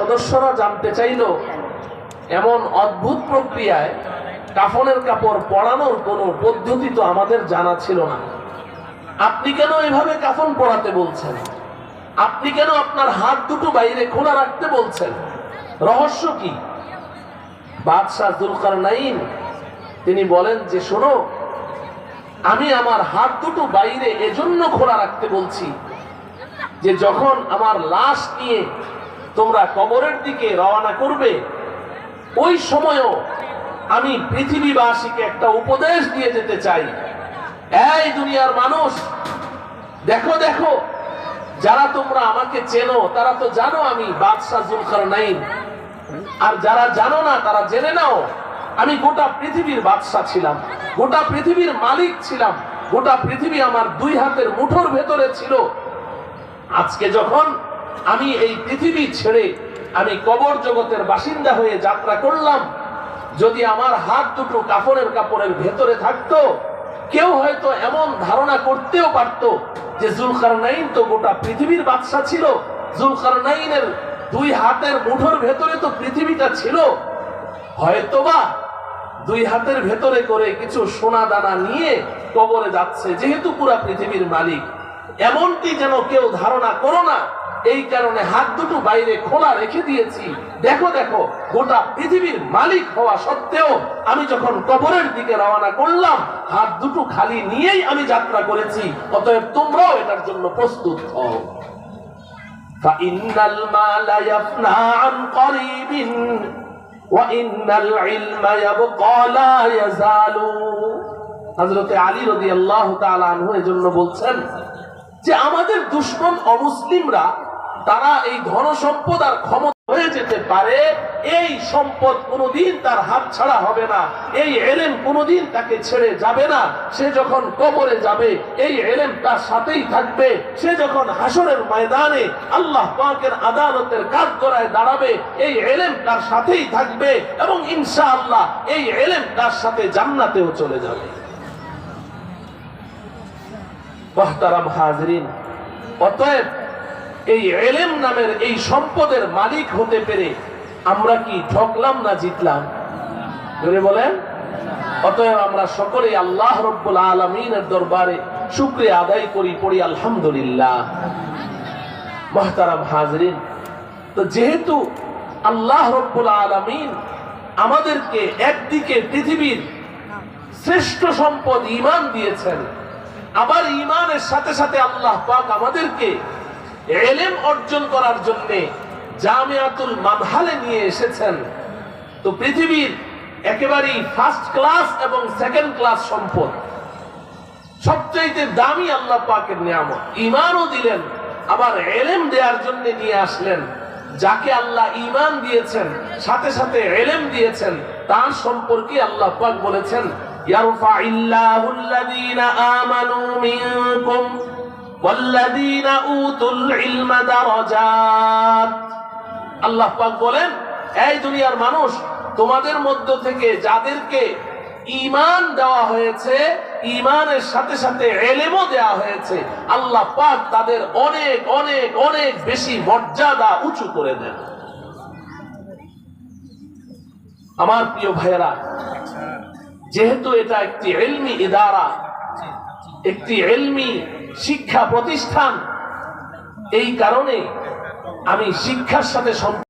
সদস্যরা জানতে চাইল, এমন অদ্ভুত প্রক্রিয়ায় কাফনের কাপড় পরানোর কোনো পদ্ধতি তো আমাদের জানা ছিল না। আপনি কেন এভাবে কাফন পরাতে বলছেন? আপনি কেন আপনার হাত দুটো বাইরে খোলা রাখতে বলছেন? রহস্য কি? বাদশাহ নাইন তিনি বলেন যে, শোনো, আমি আমার হাত দুটো বাইরে এজন্য খোলা রাখতে বলছি যে, যখন আমার লাশ নিয়ে তোমরা কবরের দিকে রওনা করবে, ওই সময়ও আমি পৃথিবীবাসীকে একটা উপদেশ দিয়ে যেতে চাই। এই দুনিয়ার মানুষ, দেখো দেখো, যারা তোমরা আমাকে চেনো, তারা তো জানো আমি বাদশাহ আর যারা জানো না, তারা জেনে নাও, আমি গোটা পৃথিবীর বাদশাহ ছিলাম, গোটা পৃথিবীর মালিক ছিলাম, গোটা পৃথিবী আমার দুই হাতের মুঠোর ভেতরে ছিল। আজকে যখন আমি এই পৃথিবী ছেড়ে আমি কবর জগতের বাসিন্দা হয়ে যাত্রা করলাম। যদি আমার হাত দুটো কাপড়ের কাপড়ের ভেতরে থাকতো, কেউ হয়তো এমন ধারণা করতেও পারত যে জুলকার নাইন তো গোটা পৃথিবীর বাদশা ছিল। জুলকার নাইনের দুই হাতের মুঠোর ভেতরে তো পৃথিবীটা ছিল। হয়তোবা দুই হাতের ভেতরে করে কিছু সোনা দানা নিয়ে কবরে যাচ্ছে, যেহেতু পুরা পৃথিবীর মালিক। এমনটি যেন কেউ ধারণা করো না। এই কারণে হাত দুটো বাইরে খোলা রেখে দিয়েছি দেখো দেখো গোটা পৃথিবীর মালিক হওয়া সত্ত্বেও আমি যখন কবরের দিকে রওনা করলাম হাত দুটো খালি নিয়েই আমি যাত্রা করেছি অতএব তোমরাও এটার জন্য প্রস্তুত হও فإن المال يفنى عن قريب وإن العلم يبقى لا يزال হযরতে আলী রাদিয়াল্লাহু তাআলা আনহু এজন্য বলছেন যে আমাদের দুশমন অমুসলিমরা তারা এই ধন সম্পদ আর ক্ষমতা হয়ে যেতে পারে, এই সম্পদ কোনোদিন তার হাত ছাড়া হবে না, এই এলেম কোনোদিন তাকে ছেড়ে যাবে না। সে যখন কবরে যাবে, এই এলেম তার সাথেই থাকবে। সে যখন হাসরের ময়দানে আল্লাহ পাকের আদালতের কাজ করায় দাঁড়াবে, এই এলেম তার সাথেই থাকবে এবং ইনশাআল্লাহ এই এলেম তার সাথে জান্নাতেও চলে যাবে। মহতারাম হাজরিন, অতএব এই এলেম নামের এই সম্পদের মালিক হতে পেরে আমরা কি ঠকলাম না জিতলাম? বলেন, অতএব আমরা সকলে আল্লাহ রব্বুল আলমিনের দরবারে শুক্রে আদায় করি, পড়ি আলহামদুলিল্লাহ। মহতারাম হাজরিন, তো যেহেতু আল্লাহ রব্বুল আলমিন আমাদেরকে একদিকে পৃথিবীর শ্রেষ্ঠ সম্পদ ইমান দিয়েছেন, আবার ইমানের সাথে সাথে আল্লাহ পাক আমাদেরকে এলেম অর্জন করার জন্য জামিয়াতুল মানহালে নিয়ে এসেছেন। তো পৃথিবীর একেবারেই ফার্স্ট ক্লাস এবং সেকেন্ড ক্লাস সম্পদ। সবচাইতে দামি আল্লাহ পাকের নিয়ামত। ইমানও দিলেন, আবার এলেম দেওয়ার জন্য নিয়ে আসলেন। যাকে আল্লাহ ইমান দিয়েছেন, সাথে সাথে এলেম দিয়েছেন, তার সম্পর্কে আল্লাহ পাক বলেছেন ইয়ারফা ইল্লাহুল্লাযীনা আমানু মিনকুম والذين أوتوا العلم درجات আল্লাহ পাক বলেন এই দুনিয়ার মানুষ তোমাদের মধ্য থেকে যাদেরকে ইমান দেওয়া হয়েছে ইমানের সাথে সাথে এলেমও দেওয়া হয়েছে আল্লাহ পাক তাদের অনেক অনেক অনেক বেশি মর্যাদা উঁচু করে দেন আমার প্রিয় ভাইয়েরা যেহেতু এটা একটি এলমি ইদারা একটি এলমি শিক্ষা প্রতিষ্ঠান। এই কারণে আমি শিক্ষার সাথে সম্পর্ক